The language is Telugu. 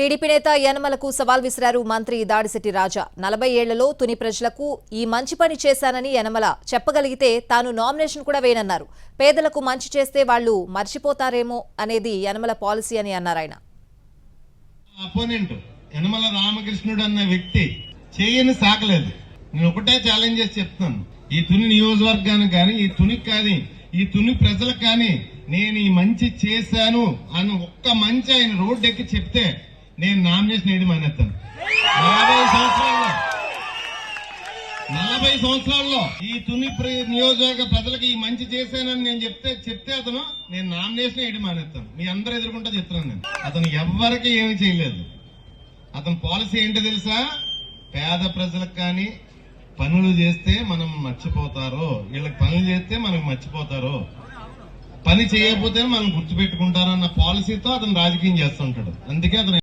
టీడీపీ నేత యనమలకు సవాల్ విసిరారు మంత్రి దాడిశెట్టి రాజా. నలభై ఏళ్ళలో తుని ప్రజలకు ఈ మంచి పని చేశానని యనమల చెప్పగలిగితే తాను నామినేషన్ కూడా వేయనన్నారు. పేదలకు మంచి చేస్తే వాళ్ళు మర్చిపోతారేమో అనేది యనమల పాలసీ అని అన్నారు ఆయన. అపోనెంట్. యనమల రామకృష్ణుడు అన్న వ్యక్తి చేయని సాకలేదు నేను ఒకటే ఛాలెంజ్ చేసి ఈ తుని నియోజకవర్గానికి కానీ ఈ తునికి కానీ ఈ తుని ప్రజలకు కానీ నేను ఈ మంచి చేశాను అని ఒక్క మంచి ఆయన రోడ్డు ఎక్కి చెప్తే నేను నామినేషన్ వేయడం మానేస్తాను. నలభై సంవత్సరాల్లో. నలభై సంవత్సరాల్లో ఈ తుని ప్ర- నియోజకవర్గ ప్రజలకు ఈ మంచి చేశానని నేను చెప్తే చెప్తే అతను నేను నామినేషన్ వేయడం మానేస్తాను. మీ అందరూ ఎదుర్కొంటా చెప్తున్నాను నేను. అతను ఎవ్వరికి ఏమి చేయలేదు. అతని పాలసీ ఏంటో తెలుసా? పేద ప్రజలకు కానీ పనులు చేస్తే మనం మర్చిపోతారు. వీళ్ళకి పనులు చేస్తే మనకు మర్చిపోతారు. పని చేయకపోతే మనం గుర్తుపెట్టుకుంటారన్న పాలసీతో అతను రాజకీయం చేస్తుంటాడు అందుకే అతను